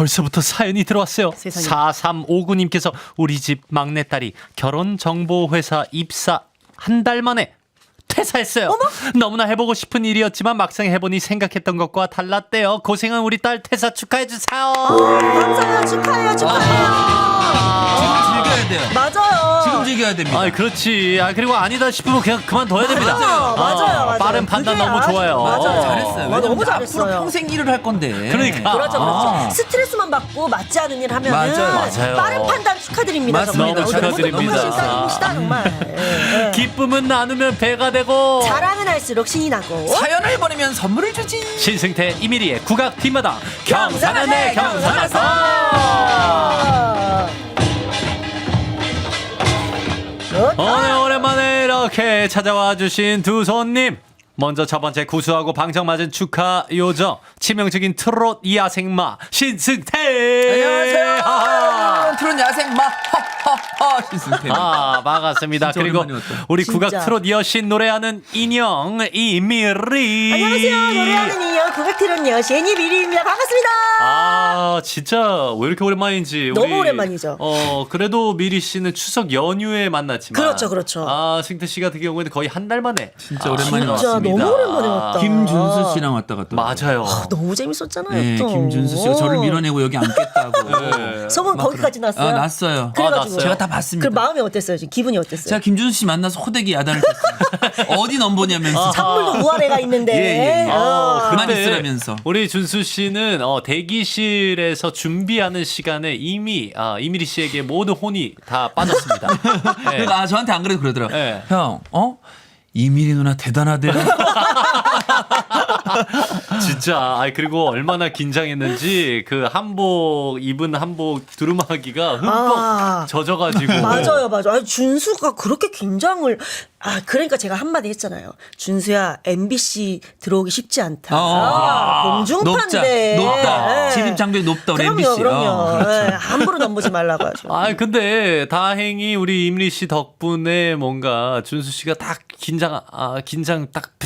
벌써부터 사연이 들어왔어요. 세상에. 4359님께서 우리 집 막내딸이 결혼정보회사 입사 한 달 만에 퇴사했어요. 너무나 해보고 싶은 일이었지만 막상 해보니 생각했던 것과 달랐대요. 고생한 우리 딸 퇴사 축하해주세요. 감사해요. 축하해요. 축하해요. 지금 즐겨야 돼요. 맞아요. 즐겨야 됩니다. 아, 그렇지. 아, 그리고 아니다 싶으면 그냥 그만둬야 됩니다. 맞아요. 맞아요. 맞아요. 빠른 판단 그게 너무 아주- 좋아요. 맞아요. 잘했어요. 맞아, 왜냐면 너무 앞으로 잘했어요. 평생 일을 할 건데. 그러니까. 그렇죠, 그렇죠. 아. 스트레스만 받고 맞지 않은 일 하면은 맞아요. 맞아요. 빠른 판단 축하드립니다. 맞습니다. 정말. 너무 축하드립니다. 너무 신사님이시다 정말. 예, 예. 기쁨은 나누면 배가 되고. 자랑은 할수록 신이 나고. 사연을 보내면 선물을 주지. 신승태 이미리의 국악 팀마다 경사나네 경사나서. 아. 좋다. 오늘 오랜만에 이렇게 찾아와 주신 두 손님. 먼저 첫 번째 구수하고 방정맞은 축하 요정 치명적인 트롯 야생마 신승태 안녕하세요. 트롯 야생 마. 아 반갑습니다 진짜 그리고. 우리 진짜. 국악 트롯 여신 노래하는 인형 이미리 안녕하세요. 노래하는 인형 국악트론 여신 이 미리입니다. 반갑습니다. 아 진짜 왜 이렇게 오랜만인지 너무 우리, 오랜만이죠. 어 그래도 미리 씨는 추석 연휴에 만났지만 그렇죠, 그렇죠. 아 승태 씨 같은 경우에는 거의 한 달 만에 진짜 오랜만에 진짜 왔습니다. 너무 오랜만에 왔다. 김준수 씨랑 왔다 갔다. 맞아요. 너무 재밌었잖아요. 네, 또. 김준수 씨가 저를 밀어내고 여기 앉겠다고. 네. 소문 막 거기까지 났어요. 아, 났어요. 그래가지고. 아, 났어요? 제가 다 봤습니다. 그 마음이 어땠어요? 지금 기분이 어땠어요? 제가 김준수 씨 만나서 호되게 야단을 쳤어요. 어디 넘보냐면서. 찬물도 우아래가 있는데. 예, 예, 예. 어. 그만 근데 있으라면서. 우리 준수 씨는 어, 대기실에서 준비하는 시간에 이미 아, 이미리 씨에게 모든 혼이 다 빠졌습니다. 네. 그러니까 아, 저한테 안 그래도 그러더라고요. 네. 형, 어? 이미리 누나 대단하대. 진짜 아 그리고 얼마나 긴장했는지 그 한복 입은 한복 두루마기가 흠뻑 아. 젖어가지고 맞아요, 맞아요. 아니, 준수가 그렇게 긴장을. 아, 그러니까 제가 한마디 했잖아요. 준수야, MBC 들어오기 쉽지 않다. 아, 공중파인데. 높자, 높다. 예. 진입 장벽이 높다, 우리 그럼요, MBC. 그럼요. 어. 예, 함부로 넘보지 말라고 하죠. 아 근데 다행히 우리 임리 씨 덕분에 뭔가 준수 씨가 딱 긴장 아 긴장 딱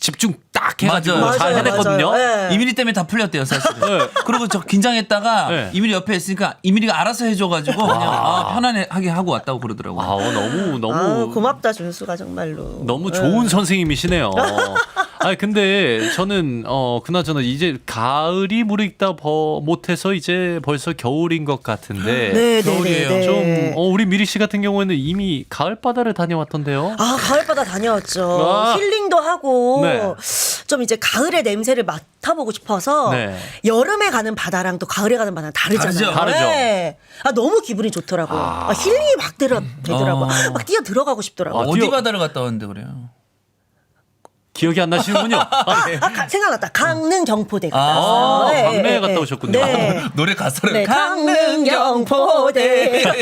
집중 딱 해가지고 맞아요. 잘 맞아요, 해냈거든요. 맞아요. 예. 이미리 때문에 다 풀렸대요, 사실은. 네. 그리고 저 긴장했다가 네. 이미리 옆에 있으니까 이미리가 알아서 해줘가지고 그냥 아, 편안하게 하고 왔다고 그러더라고요. 아 어, 너무 너무 아, 고맙다, 준수가 정말로. 너무 좋은 선생님이시네요. 아 근데 저는 어 그나저나 이제 가을이 무르익다 버 못해서 이제 벌써 겨울인 것 같은데 네, 네, 네, 겨울이에요. 네. 좀 어, 우리 미리 씨 같은 경우에는 이미 가을 바다를 다녀왔던데요. 아, 가을바다 다녀왔죠. 아. 힐링도 하고, 네. 좀 이제 가을의 냄새를 맡아보고 싶어서, 네. 여름에 가는 바다랑 또 가을에 가는 바다랑 다르잖아요. 다르죠. 다르죠. 네. 아, 너무 기분이 좋더라고요. 아, 힐링이 막 들어, 되더라고요. 어. 막 뛰어 들어가고 싶더라고요. 아, 어디 뛰어- 바다를 갔다 왔는데 그래요? 기억이 안 나시는군요. 아, 네. 아, 가- 생각났다. 강릉 경포대 갔다 아, 왔어요. 네, 강릉에 네, 갔다 네. 오셨군요. 네. 노래 가사를 네, 강릉 경포대.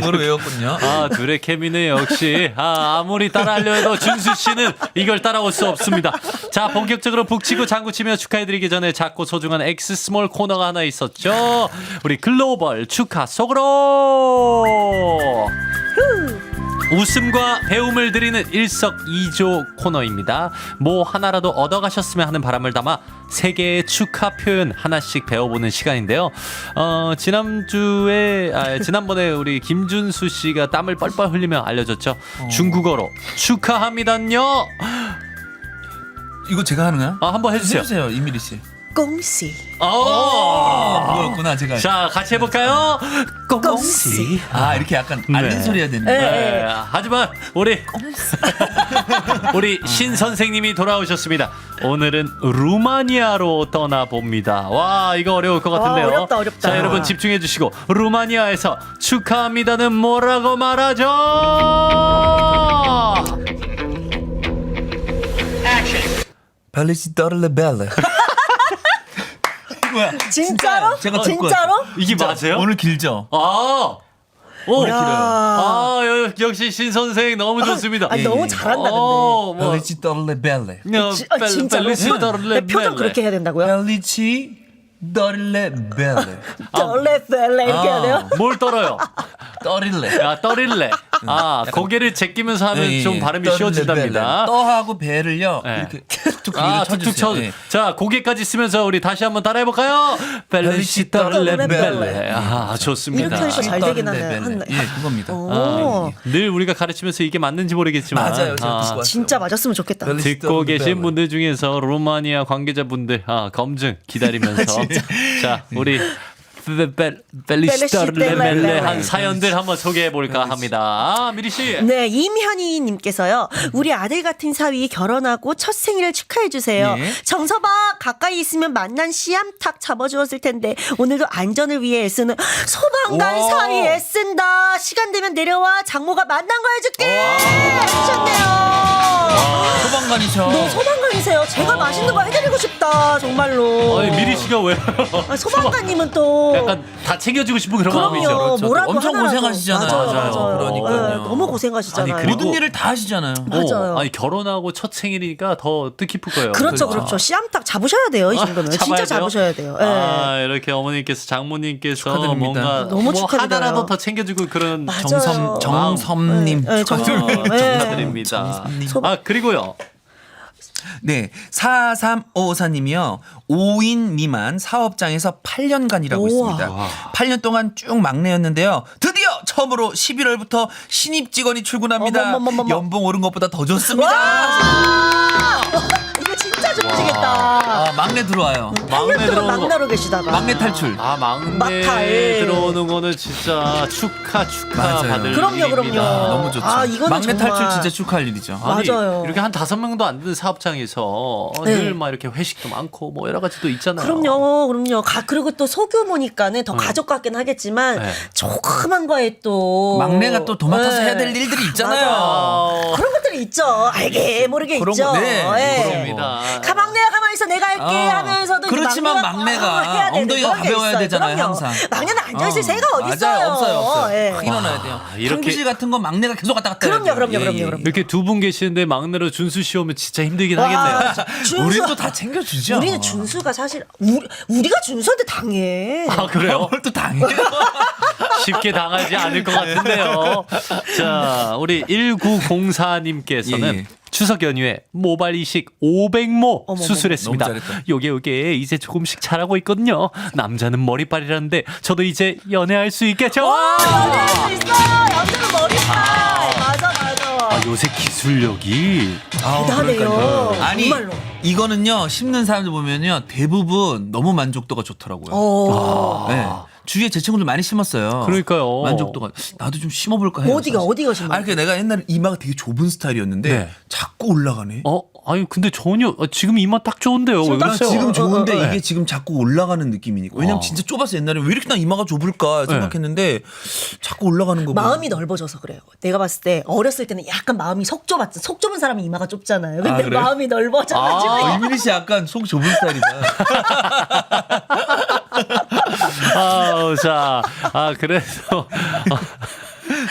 노래 외웠군요. 아, 둘의 케미는 역시 아, 아무리 따라하려 해도 준수 씨는 이걸 따라올 수 없습니다. 자, 본격적으로 북치고 장구치며 축하해드리기 전에 작고 소중한 엑스 스몰 코너가 하나 있었죠. 우리 글로벌 축하 속으로. 웃음과 배움을 드리는 일석이조 코너입니다. 뭐 하나라도 얻어가셨으면 하는 바람을 담아 세 개의 축하 표현 하나씩 배워보는 시간인데요. 어, 지난주에, 아, 지난번에 우리 김준수 씨가 땀을 뻘뻘 흘리며 알려줬죠. 중국어로 축하합니다요. 이거 제가 하는 거야? 아, 한번 해주세요. 해주세요, 이미리 씨. 꽁씨. 어. 그거였구나, 제가. 자, 같이 해볼까요? 꽁씨. 아, 이렇게 약간 네. 소리 해야 되는 네. 거야. 네, 하지만 우리 우리 신 선생님이 돌아오셨습니다. 오늘은 루마니아로 떠나 봅니다. 와 이거 어려울 것 같은데요. 아, 어렵다, 어렵다. 자 여러분 집중해 주시고 루마니아에서 축하합니다는 뭐라고 말하죠? 발리시 벨레. 뭐야? 진짜로? 제가 듣고 진짜로? 이게 맞아요? 오늘 길죠? 아. 오, 야. 아, 여- 역시 신 선생 너무 좋습니다. 아, 너무 잘한다, 근데. 어, 뭐, 발리시 떠르레 벨레. 지- 아, 진짜로? 네, 표정 그렇게 해야 된다고요? 발리치 떠르레 벨레. 떨레 펠레 이렇게 해야 돼요? 뭘 떨어요? 떠릴래. 아, 떠릴래. 아, 고개를 제끼면서 하면 예, 좀 예. 발음이 쉬워진답니다. 떠하고 배를요 네. 이렇게 툭툭 아, 툭툭 쳐. 쳐주세요. 예. 자, 고개까지 쓰면서 우리 다시 한번 따라해 볼까요? 벨레시 떠릴래 벨레. 아, 좋습니다. 이렇게 하니까 잘 되긴 하네. 떠릴래, 벨레. 한- 예, 그겁니다. 오. 늘 우리가 가르치면서 이게 맞는지 모르겠지만 맞아요. 아, 듣고 왔어요. 진짜 맞았으면 좋겠다. 듣고 계신. 분들 중에서 로마니아 관계자분들 아, 검증 기다리면서 자 우리 벨리시터레멜레 한 사연들 한번 소개해 볼까 합니다. 아, 미리 씨. 네, 임현희 님께서요. 우리 아들 같은 사위 결혼하고 첫 생일을 축하해 주세요. 예. 정서봐 가까이 있으면 만난 씨암탉 잡아 주었을 텐데 오늘도 안전을 위해 애쓰는 소방관 와. 사위 애쓴다. 시간 되면 내려와 장모가 만난 거 해줄게. 해주셨네요. 소방관이셔. 네, 소방관이세요. 제가 맛있는 거 해드리고 싶다. 정말로. 아니, 미리 씨가 왜 아, 소방관님은 또 약간 다 챙겨주고 싶은 그런 마음이죠. 그럼요. 그렇죠. 뭐라도 엄청 하나라도. 고생하시잖아요. 맞아요. 맞아요. 그러니까요. 네, 너무 고생하시잖아요. 아니, 그리고- 모든 일을 다 하시잖아요. 맞아요. 어, 아니 결혼하고 첫 생일이니까 더 뜻깊을 거예요. 그렇죠, 그렇죠. 씨암탉 잡으셔야 돼요, 이 정도면. 잡아야 진짜 돼요? 잡으셔야 돼요. 예. 아, 이렇게 어머니께서 장모님께서 축하드립니다. 뭔가 너무 뭐 축하드려요. 하나라도 더 챙겨주고 그런 맞아요. 정섬 정섬님 네, 네, 정- 축하드립니다. 네. 축하드립니다. 소방- 아 그리고요. 네, 4354님이요. 5인 미만 사업장에서 8년간 일하고 우와. 있습니다. 8년 동안 쭉 막내였는데요. 드디어 처음으로 11월부터 신입 직원이 출근합니다. 어머머머머머. 연봉 오른 것보다 더 좋습니다. 막내 들어와요. 막내 8년 동안 들어오는 거. 막내로 계시다가. 막내 탈출. 아 막내 막탈. 들어오는 거는 진짜 축하 축하 맞아요. 받을 그럼요, 일입니다. 그럼요. 너무 좋죠. 아, 이거는 막내 정말- 탈출 진짜 축하할 일이죠. 아니, 맞아요. 이렇게 한 다섯 명도 안 되는 사업장에서 네. 늘 막 이렇게 회식도 많고 뭐 여러 가지 또 있잖아요. 그럼요, 그럼요. 가, 그리고 또 소규모니까는 더 가족 같긴 하겠지만 네. 조그만 거에 또 막내가 또 도맡아서 네. 해야 될 일들이 있잖아요. 맞아요. 그런 것들이 있죠. 알게 모르게 그런 있죠. 거, 네, 예. 그렇습니다. 가 막내가 가만히 있어 내가 할게 어. 하면서도 이제 그렇지만 막내가 어, 해야 되는 엉덩이가 그런 게 가벼워야 있어요. 되잖아요, 그럼요. 항상. 막내는 앉아있을 새가 어디 있어요? 없어요, 없어요. 예. 확 일어나야 돼요. 이렇게- 탕비실 같은 건 막내가 계속 왔다 갔다 그럼요, 해야 돼요. 그럼요, 그럼요, 그럼요. 이렇게 두 분 계시는데 막내로 준수 씨 오면 진짜 힘들긴 와, 하겠네요. 준수- 우리도 다 챙겨주죠. 우리는 준수가 사실 우리, 우리가 준수한테 당해. 아 그래요? 뭘또 당해요. 쉽게 당하지 않을 것 같은데요. 자, 우리 1904님께서는 예, 예. 추석 연휴에 모발 이식 500모 어머머머. 수술했습니다. 너무 잘했다. 요게 요게 이제 조금씩 잘하고 있거든요. 남자는 머리빨이라는데 저도 이제 연애할 수 있겠죠? 와, 연애할 수 있어. 남자는 머리빨. 맞아, 맞 아. 아, 요새 기술력이 대단해요. 아니 정말로. 이거는요 심는 사람들 보면요 대부분 너무 만족도가 좋더라고요. 어. 네. 주위에 제 친구들 많이 심었어요. 그러니까요. 만족도가 나도 좀 심어볼까 해요. 어디가, 사실. 어디가 심어요? 아니 그 내가 옛날에 이마가 되게 좁은 스타일이었는데 네. 자꾸 올라가네. 어, 아니 근데 전혀 어, 지금 이마 딱 좋은데요. 왜 지금 딱 그러세요? 지금 좋은데 어, 어, 어. 이게 지금 자꾸 올라가는 느낌이니까. 왜냐면 어. 진짜 좁았어 옛날에 왜 이렇게 나 이마가 좁을까 생각했는데 자꾸 올라가는 거 마음이 넓어져서 그래요. 내가 봤을 때 어렸을 때는 약간 마음이 속 좁았죠. 속 좁은 사람이 이마가 좁잖아요. 근데 아, 그래요? 마음이 넓어져가지고 어, 이민희 씨 약간 속 좁은 스타일이다. 아, 자, 아 그래서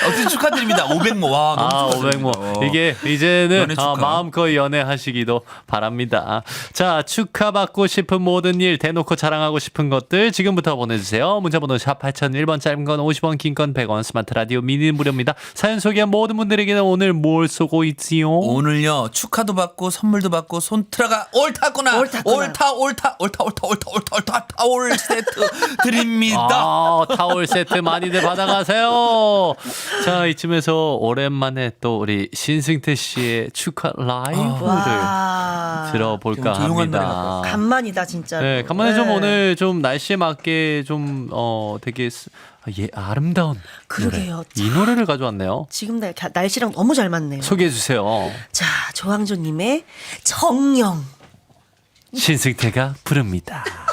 어쨌든 축하드립니다. 500모. 와, 너무 아, 축하드립니다. 500모. 이게 이제는 축하. 아, 마음껏 연애하시기도 바랍니다. 자, 축하받고 싶은 모든 일, 대놓고 자랑하고 싶은 것들 지금부터 보내주세요. 문자번호 샵 8001번, 짧은 건 50원, 긴 건 100원, 스마트 라디오 미니는 무료입니다. 사연 소개한 모든 분들에게는 오늘 뭘 쏘고 있지요? 오늘요 축하도 받고 선물도 받고 손트라가 옳다구나 옳다구나. 옳다 옳다 옳다 옳다 옳다 옳다 옳다 타올 세트 드립니다. 아, 타월 세트 많이들 받아가세요. 자, 이쯤에서 오랜만에 또 우리 신승태 씨의 축하 라이브를 와. 들어볼까 합니다. 간만이다 진짜. 네, 간만에 좀 오늘 좀 날씨에 맞게 좀 어 되게 스- 예 아름다운 그러게요. 노래. 이 노래를 가져왔네요. 지금 날, 날씨랑 너무 잘 맞네요. 소개해 주세요. 자, 조항조님의 정령. 신승태가 부릅니다.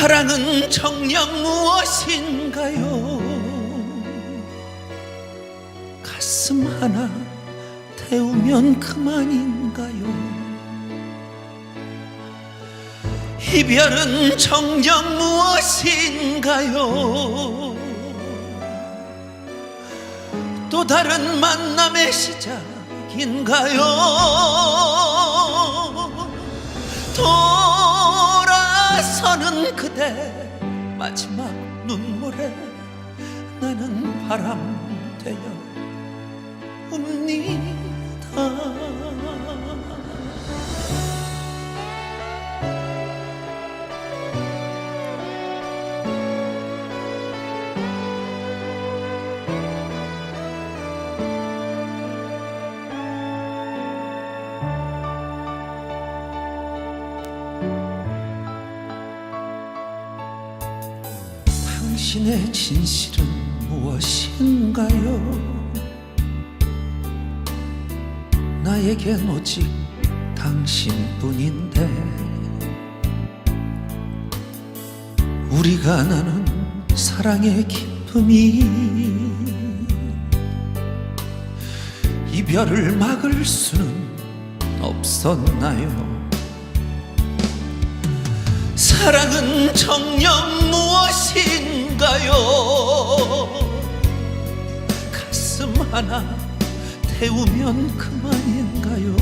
사랑은 정녕 무엇인가요? 가슴 하나 태우면 그만인가요? 이별은 정녕 무엇인가요? 또 다른 만남의 시작인가요? 돌아서는 그대 마지막 눈물에 나는 바람 되어 웁니다. 나에겐 오직 당신뿐인데 우리가 나눈 사랑의 기쁨이 이별을 막을 수는 없었나요? 사랑은 정녕 무엇인가요? 가슴 하나 태우면 그만인가요?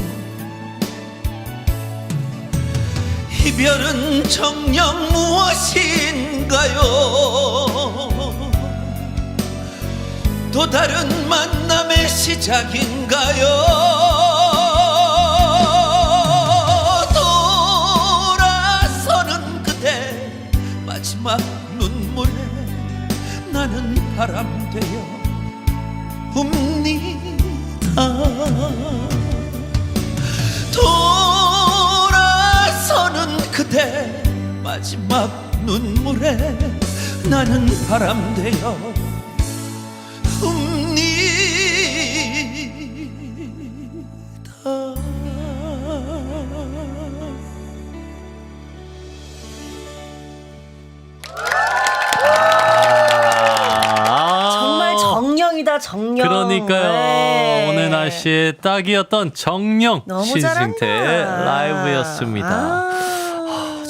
이별은 정녕 무엇인가요? 또 다른 만남의 시작인가요? 돌아서는 그대 마지막 눈물에 나는 바람 되어 돌아서는 그대 마지막 눈물에 나는 바람 되어 웁니다 정말 정령이다 정령. 그러니까요. 네. 오늘 날씨에 딱이었던 정령 신승태. 라이브였습니다. 아,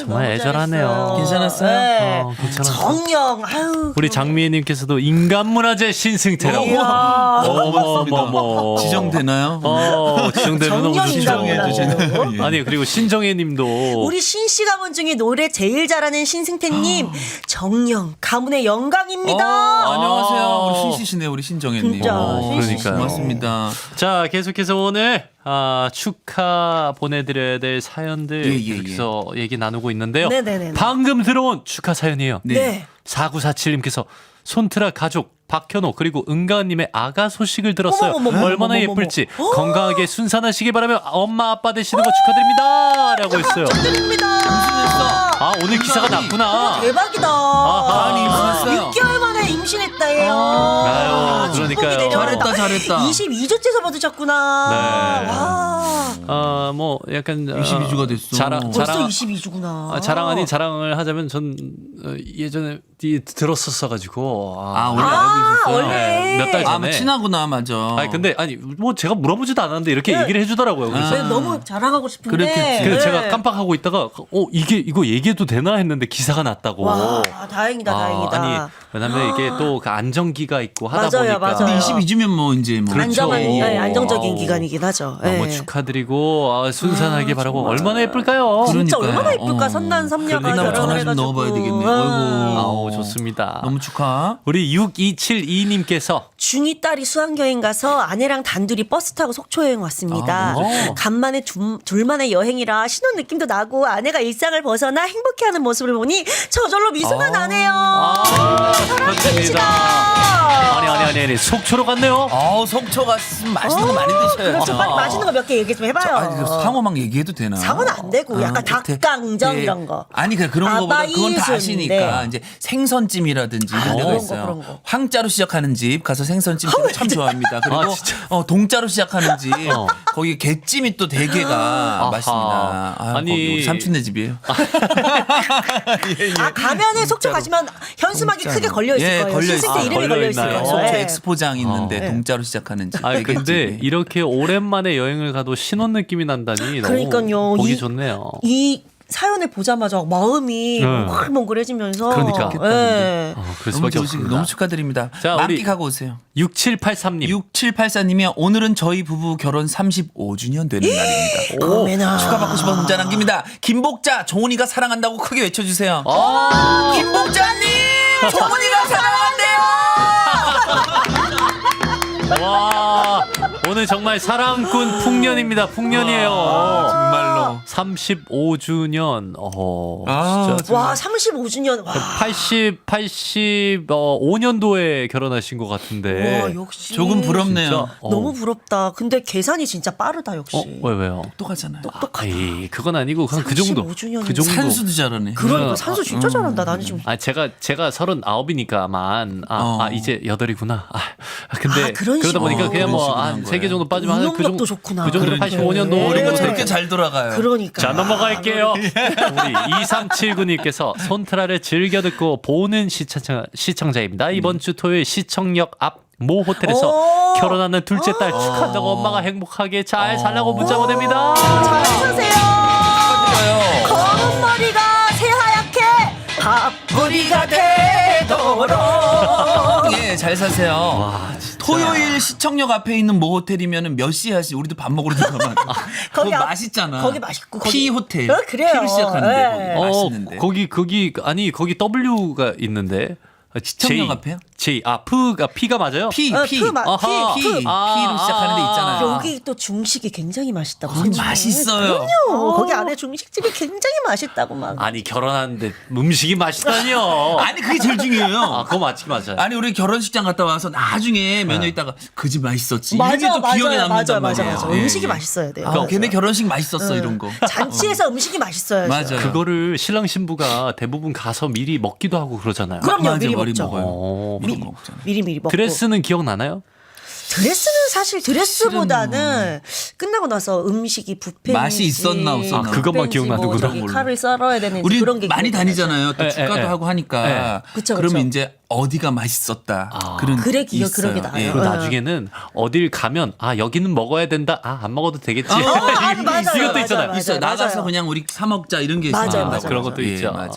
정말 애절하네요. 괜찮았어요? 네. 어, 괜찮았어. 정령. 아유. 우리 장미애님께서도 인간문화재 신승태라고. 이야. 어머머머. 지정되나요? 어, 지정되면 너무 정령 좋죠. 예. 아니 그리고 신정혜님도 우리 신씨 가문 중에 노래 제일 잘하는 신승태님 정령 가문의 영광입니다. 어, 안녕하세요. 아. 우리 신씨시네 우리 신정혜님. 진짜, 어, 신씨시네. 고맙습니다. 자 계속해서 오늘 아, 축하 보내드려야 될 사연들 예, 예, 예. 여기서 얘기 나누고 있는데요. 네네네네. 방금 들어온 축하 사연이에요. 네. 네. 4947님께서 손트라 가족 박현호 그리고 은가은님의 아가 소식을 들었어요. 어머머머, 얼마나 어머머머. 예쁠지 건강하게 순산하시길 바라며 엄마 아빠 되시는 거 축하드립니다. 라고 했어요. 축하드립니다. 아 오늘 기사가 났구나. 대박이다. 아하. 아니, 임신했어요. 6개월 만에 임신했다예요. 아유, 축복이 그러니까요. 잘했다, 잘했다. 22주째서 받으셨구나. 네. 와. 아 뭐 약간 어, 22 주가 됐어. 자랑 벌써 자랑 22주구나. 아, 자랑 아닌 자랑을 하자면 전 어, 예전에 이- 들었었어 가지고 아, 아, 원래 아, 알고 있었어요. 원래. 네, 몇달 아, 전에. 뭐 친하구나, 맞아. 아니 근데 아니 뭐 제가 물어보지도 않았는데 이렇게 얘기를 해주더라고요. 그래서 네, 너무 자랑하고 싶은데. 그랬겠지. 그래서 네. 제가 깜빡하고 있다가 어 이게 이거 얘기해도 되나 했는데 기사가 났다고. 와, 다행이다, 아, 다행이다. 아니 왜냐면 이게 또 그 안정기가 있고 하다 맞아요, 보니까 맞아요. 근데 22주면 뭐 이제 뭐. 그렇죠. 안정한, 네, 오. 안정적인 아우. 기간이긴 하죠. 너무 네. 축하드리고 아, 순산하게 아, 바라고. 얼마나 예쁠까요? 진짜 그러니까요. 얼마나 예쁠까 어. 선난 삼녀가 그러니까 결혼을 전화 좀 해가지고. 넣어봐야 되겠네. 아. 아이고. 아우 좋습니다. 너무 축하. 우리 6272님께서 중2 딸이 수학 여행 가서 아내랑 단둘이 버스 타고 속초 여행 왔습니다. 아, 너무 좋다. 간만에 둘, 둘만의 여행이라 신혼 느낌도 나고 아내가 일상을 벗어나 행복해하는 모습을 보니 저절로 미소가 나네요. 아, 축하드립니다. 아니 아니 아니 아니 속초로 갔네요. 어우 속초 갔으면 맛있는 거 많이 드셔야죠. 그렇죠. 빨리 맛있는 거 몇 개 얘기 좀 해봐요. 아니, 그 상어막 얘기해도 되나? 상어는 안 되고 약간 아, 대- 닭강정 대- 이런 거. 아니 그 그런 거보다 그건 다 아바이순, 아시니까 네. 이제 생선찜이라든지 이런 아, 데가 그런 거, 있어요. 그런 거. 황자로 시작하는 집 가서 생선찜 저는 참 좋아합니다. 그리고 아, 진짜? 어, 동자로 시작하는 집 어. 거기 갯찜이 또 대게가 아하. 맛있습니다. 아, 아니. 거기 우리 삼촌네 집이에요. 아 가면은 속초 가시면 현수막이 크게 걸려 있을 예, 거예요. 걸려 신세대 있어요. 이름이 걸려 걸려 있을 있나요? 거예요. 속초 예. 엑스포장 있는데 네. 동자로 시작하는 집. 아니 근데 갯집이. 이렇게 오랜만에 여행을 가도 신혼 느낌이 난다니 너무 그러니까요. 보기 이- 좋네요. 이 사연을 보자마자 마음이 네. 몽글몽글해지면서 그러니까. 예. 어, 그럴 너무 수밖에 좋으시, 없습니다. 너무 축하드립니다. 자, 우리- 만끽하고 오세요. 6783님. 6784님이요. 오늘은 저희 부부 결혼 35주년 되는 날입니다. 어메나. 축하받고 싶어서 문자 남깁니다. 김복자, 종훈이가 사랑한다고 크게 외쳐주세요. 아, 김복자님! 종훈이가 사랑 오늘 정말 사랑꾼 풍년입니다. 풍년이에요. 정말로. 35주년. 어, 아, 진짜. 와 35주년 와. 80, 80, 어, 5년도에 결혼하신 것 같은데. 와 역시 조금 부럽네요. 진짜, 어. 너무 부럽다. 근데 계산이 진짜 빠르다 역시. 어, 왜, 왜요? 똑하잖아요. 에이, 그건 아니고, 그냥 그 정도. 35주년. 그 정도. 산수도 잘하네. 그러니까 음. 산수 진짜 잘한다. 나는 지금 아 제가 제가 서른 아홉이니까만 아, 어. 아 이제 여덟이구나. 아 근데 아, 그런 그러다 보니까. 그냥 그런 뭐 식으로 한 한 세개 거예요. 정도 빠지면 한그 운동력도 정도 좋구나. 그 정도 그러니까. 85년도 네. 우리가 네. 저렇게 잘 돌아가요. 그러니까. 자 넘어갈게요. 우리 2379님께서 손트라를 즐겨 듣고 보는 시청자, 시청자입니다. 이번 주 토요일 시청역 앞 모 호텔에서 오. 결혼하는 둘째 딸 축하한다고 엄마가 행복하게 잘 살라고 문자 보냅니다. 잘 사세요. 축하드려요. 잘 사세요. 와, 진짜. 토요일 시청역 앞에 있는 모 호텔이면 몇 시에 하시? 우리도 밥 먹으러 들어가면 거기 앞- 맛있잖아. 거기 맛있고 거기- P 호텔. 어, 그래요. P로 시작하는데 예. 거기 어, 맛있는데. 거기 거기 아니 거기 W가 있는데 아, 시청역 앞에요? J 아 P가 P가 맞아요? P 어, 아하. 피, P 프. P로 아, 시작하는 데 있잖아요. 여기 또 중식이 굉장히 맛있다고. 거기 생각해요. 맛있어요. 그럼요. 거기 안에 중식집이 굉장히 맛있다고 막. 아니 결혼하는데 음식이 맛있다니요. 아니 그게 제일 중요해요. 아 그거 맞지 맞아요. 아니 우리 결혼식장 갔다 와서 나중에 몇 년 있다가 그 집 맛있었지. 맞아, 이런 게또 기억에 맞아요, 남는단 맞아, 말이에요. 맞아, 맞아. 예, 음식이 예. 맛있어야 돼요. 아, 걔네 결혼식 맛있었어 이런 거. 잔치에서 음식이 맛있어야죠. 맞아요. 그거를 신랑 신부가 대부분 가서 미리 먹기도 하고 그러잖아요. 그럼요, 맞아, 미리 머리 먹죠. 먹어요. 어, 미리. 미리 미리 먹고. 드레스는 기억나나요? 드레스는 사실 드레스보다는 끝나고 나서 음식이 부페 맛이 있었나 없었나. 아, 그것만 기억나는구나. 저기 칼을 썰어야 되는지 우리 그런 게 많이 기억나죠. 다니잖아요. 또 예, 축가도 예, 예. 하고 하니까. 예. 그쵸, 그러면 그쵸. 이제 어디가 맛있었다. 아. 그런 그래, 기억, 있어요. 그런 게 나아요. 예. 그리고 어. 나중에는 어딜 가면 아 여기는 먹어야 된다. 아 안 먹어도 되겠지. 어, 아, 맞아요, 이것도 맞아요, 있잖아요. 맞아요. 있어요. 나가서 맞아요. 그냥 우리 사 먹자 이런 게 맞아요, 있어요. 맞아요, 그런 것도 예, 있죠. 맞아요.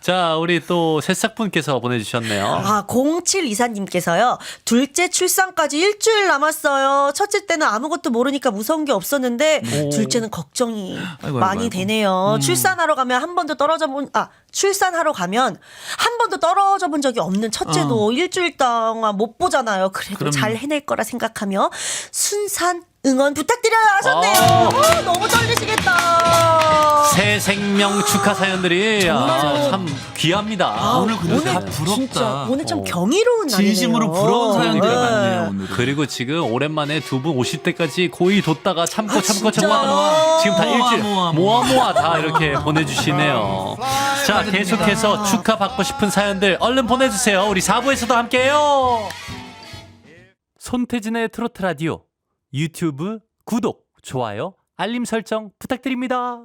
자 우리 또 새싹분께서 보내주셨네요. 아, 0724님께서요. 둘째 출산까지 일주일 남았어요. 첫째 때는 아무것도 모르니까 무서운 게 없었는데 오. 둘째는 걱정이 아이고, 많이 아이고. 되네요. 출산하러 가면 한 번도 떨어져 본 아, 출산하러 가면 한 번도 떨어져 본 적이 없는 첫째도 일주일 동안 못 보잖아요. 그래도 어. 그럼요. 잘 해낼 거라 생각하며 순산 응원 부탁드려요 하셨네요. 아. 어, 너무 떨리시겠다. 새 생명 축하 사연들이 아. 참 귀합니다. 아, 오늘 근데 다 부럽다. 진짜 오늘 좀 어. 경이로운 날이네요. 진심으로 부러운 사연들이 네. 많네요 오늘. 그리고 지금 오랜만에 두 분 오실 때까지 고이 뒀다가 참고 아, 참고 진짜요? 참고 지금 다 모아, 일주일 모아, 모아 모아 다 이렇게 보내주시네요. 자 계속해서 축하 받고 싶은 사연들 얼른 보내주세요. 우리 4부에서도 함께해요. 손태진의 트로트 라디오 유튜브 구독 좋아요 알림 설정 부탁드립니다.